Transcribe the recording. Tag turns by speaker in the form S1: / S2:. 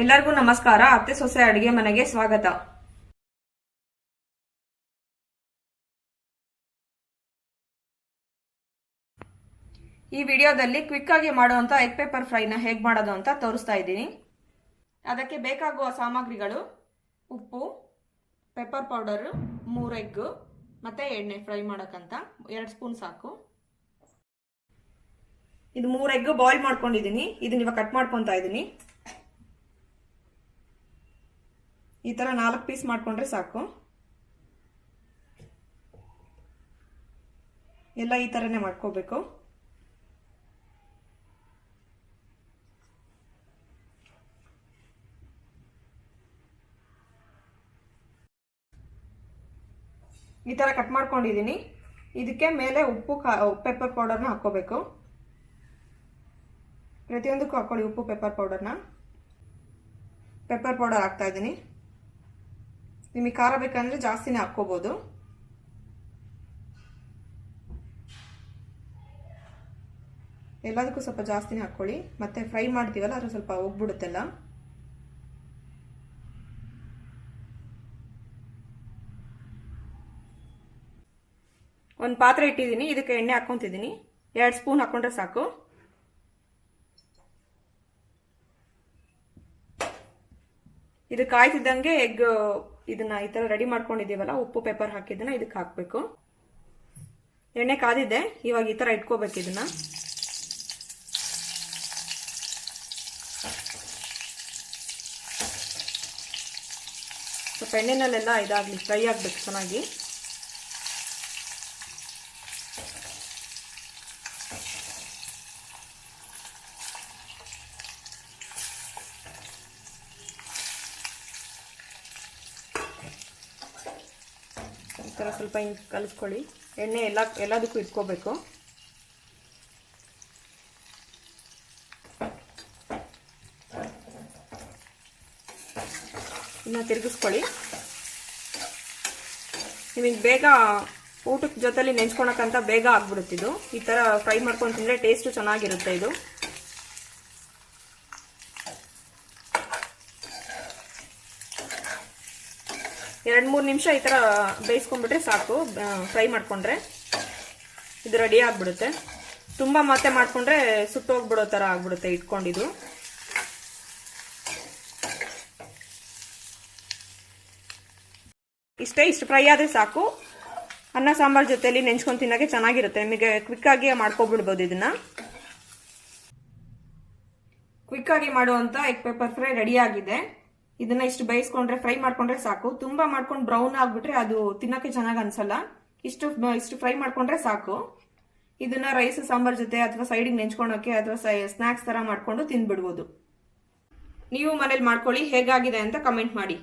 S1: ಎಲ್ಲರಿಗೂ ನಮಸ್ಕಾರ. ಅತ್ತೆ ಸೊಸೆ ಅಡುಗೆ ಮನೆಗೆ ಸ್ವಾಗತ. ಈ ವಿಡಿಯೋದಲ್ಲಿ ಕ್ವಿಕ್ ಆಗಿ ಮಾಡುವಂತ ಎಗ್ ಪೇಪರ್ ಫ್ರೈನ ಹೇಗೆ ಮಾಡೋದು ಅಂತ ತೋರಿಸ್ತಾ ಇದ್ದೀನಿ. ಅದಕ್ಕೆ ಬೇಕಾಗುವ ಸಾಮಗ್ರಿಗಳು ಉಪ್ಪು ಪೆಪ್ಪರ್ ಪೌಡರು ಮೂರು ಎಗ್ಗು ಮತ್ತೆ ಎಣ್ಣೆ ಫ್ರೈ ಮಾಡೋಕ್ಕಂತ ಎರಡು ಸ್ಪೂನ್ ಸಾಕು. ಇದು ಮೂರು ಎಗ್ ಬಾಯ್ಲ್ ಮಾಡ್ಕೊಂಡಿದ್ದೀನಿ. ಇದನ್ನ ಇವಾಗ ಕಟ್ ಮಾಡ್ಕೊತಾ ಇದ್ದೀನಿ. ಈ ಥರ ನಾಲ್ಕು ಪೀಸ್ ಮಾಡಿಕೊಂಡ್ರೆ ಸಾಕು. ಎಲ್ಲ ಈ ಥರನೇ ಮಾಡ್ಕೋಬೇಕು. ಈ ಥರ ಕಟ್ ಮಾಡ್ಕೊಂಡಿದ್ದೀನಿ ಇದಕ್ಕೆ ಮೇಲೆ ಉಪ್ಪು ಪೆಪ್ಪರ್ ಪೌಡರ್ನ ಹಾಕ್ಕೋಬೇಕು. ಪ್ರತಿಯೊಂದಕ್ಕೂ ಹಾಕೊಳ್ಳಿ ಉಪ್ಪು ಪೆಪ್ಪರ್ ಪೌಡರ್ನ ಪೆಪ್ಪರ್ ಪೌಡರ್ ಹಾಕ್ತಾ ಇದ್ದೀನಿ ನಿಮಗೆ ಖಾರ ಬೇಕಂದರೆ ಜಾಸ್ತಿನೇ ಹಾಕ್ಕೋಬೋದು. ಎಲ್ಲದಕ್ಕೂ ಸ್ವಲ್ಪ ಜಾಸ್ತಿನೇ ಹಾಕ್ಕೊಳ್ಳಿ. ಮತ್ತೆ ಫ್ರೈ ಮಾಡ್ತೀವಲ್ಲ, ಅದು ಸ್ವಲ್ಪ ಹೋಗ್ಬಿಡುತ್ತೆಲ್ಲ. ಒಂದು ಪಾತ್ರೆ ಇಟ್ಟಿದ್ದೀನಿ, ಇದಕ್ಕೆ ಎಣ್ಣೆ ಹಾಕ್ಕೊತಿದ್ದೀನಿ. ಎರಡು ಸ್ಪೂನ್ ಹಾಕೊಂಡ್ರೆ ಸಾಕು. ಇದು ಕಾಯ್ತಿದ್ದಂಗೆ ಎಗ್ ಇದನ್ನ ಈ ತರ ರೆಡಿ ಮಾಡ್ಕೊಂಡಿದೀವಲ್ಲ ಉಪ್ಪು ಪೇಪರ್ ಹಾಕಿದ್ದನ್ನ ಇದಕ್ಕೆ ಹಾಕ್ಬೇಕು. ಎಣ್ಣೆ ಕಾದಿದೆ, ಇವಾಗ ಈ ತರ ಇಟ್ಕೋಬೇಕು ಇದನ್ನ. ಸ್ವಲ್ಪ ಎಣ್ಣೆನಲ್ಲೆಲ್ಲ ಇದಾಗ್ಲಿ ಫ್ರೈ ಆಗ್ಬೇಕು ಚೆನ್ನಾಗಿ. ಥರ ಸ್ವಲ್ಪ ಹಿಂಗೆ ಕಲಿಸ್ಕೊಳ್ಳಿ. ಎಣ್ಣೆ ಎಲ್ಲ, ಎಲ್ಲದಕ್ಕೂ ಇಟ್ಕೋಬೇಕು. ಇನ್ನು ತಿರುಗಿಸ್ಕೊಳ್ಳಿ. ನಿಮಗೆ ಬೇಗ ಊಟದ ಜೊತೆಲಿ ನೆಂಚ್ಕೊಳಕ್ಕಂತ ಬೇಗ ಆಗ್ಬಿಡುತ್ತಿದ್ದು ಈ ಥರ ಫ್ರೈ ಮಾಡ್ಕೊಂಡು ತಿಂದರೆ ಟೇಸ್ಟು ಚೆನ್ನಾಗಿರುತ್ತೆ ಇದು. ಎರಡು ಮೂರು ನಿಮಿಷ ಈ ಥರ ಬೇಯಿಸ್ಕೊಂಡ್ಬಿಟ್ರೆ ಸಾಕು. ಫ್ರೈ ಮಾಡಿಕೊಂಡ್ರೆ ಇದು ರೆಡಿ ಆಗಿಬಿಡುತ್ತೆ. ತುಂಬ ಮತ್ತೆ ಮಾಡಿಕೊಂಡ್ರೆ ಸುಟ್ಟೋಗ್ಬಿಡೋ ಥರ ಆಗ್ಬಿಡುತ್ತೆ ಇಟ್ಕೊಂಡಿದ್ದು. ಇಷ್ಟೇ, ಇಷ್ಟು ಫ್ರೈ ಆದರೆ ಸಾಕು. ಅನ್ನ, ಸಾಂಬಾರ್ ಜೊತೆಲಿ ನೆಂಚ್ಕೊಂಡು ತಿನ್ನೋಕ್ಕೆ ಚೆನ್ನಾಗಿರುತ್ತೆ. ನಿಮಗೆ ಕ್ವಿಕ್ಕಾಗಿ ಮಾಡ್ಕೊಬಿಡ್ಬೋದು ಇದನ್ನ. ಕ್ವಿಕ್ಕಾಗಿ ಮಾಡುವಂಥ ಎಗ್ ಪೇಪರ್ ಫ್ರೈ ಆಗಿದೆ. ಇದನ್ನ ಇಷ್ಟು ಬೇಯಿಸ್ಕೊಂಡ್ರೆ, ಫ್ರೈ ಮಾಡ್ಕೊಂಡ್ರೆ ಸಾಕು. ತುಂಬಾ ಮಾಡ್ಕೊಂಡು ಬ್ರೌನ್ ಆಗ್ಬಿಟ್ರೆ ಅದು ತಿನ್ನಕ್ಕೆ ಚೆನ್ನಾಗಿ ಅನ್ಸಲ್ಲ. ಇಷ್ಟು ಇಷ್ಟು ಫ್ರೈ ಮಾಡ್ಕೊಂಡ್ರೆ ಸಾಕು. ಇದನ್ನ ರೈಸ್, ಸಾಂಬಾರ್ ಜೊತೆ ಅಥವಾ ಸೈಡಿಗೆ ನೆಂಚ್ಕೊಳಕ್ಕೆ ಅಥವಾ ಸ್ನಾಕ್ಸ್ ತರ ಮಾಡ್ಕೊಂಡು ತಿನ್ಬಿಡ್ಬೋದು. ನೀವು ಮನೇಲಿ ಮಾಡ್ಕೊಳ್ಳಿ, ಹೇಗಾಗಿದೆ ಅಂತ ಕಮೆಂಟ್ ಮಾಡಿ.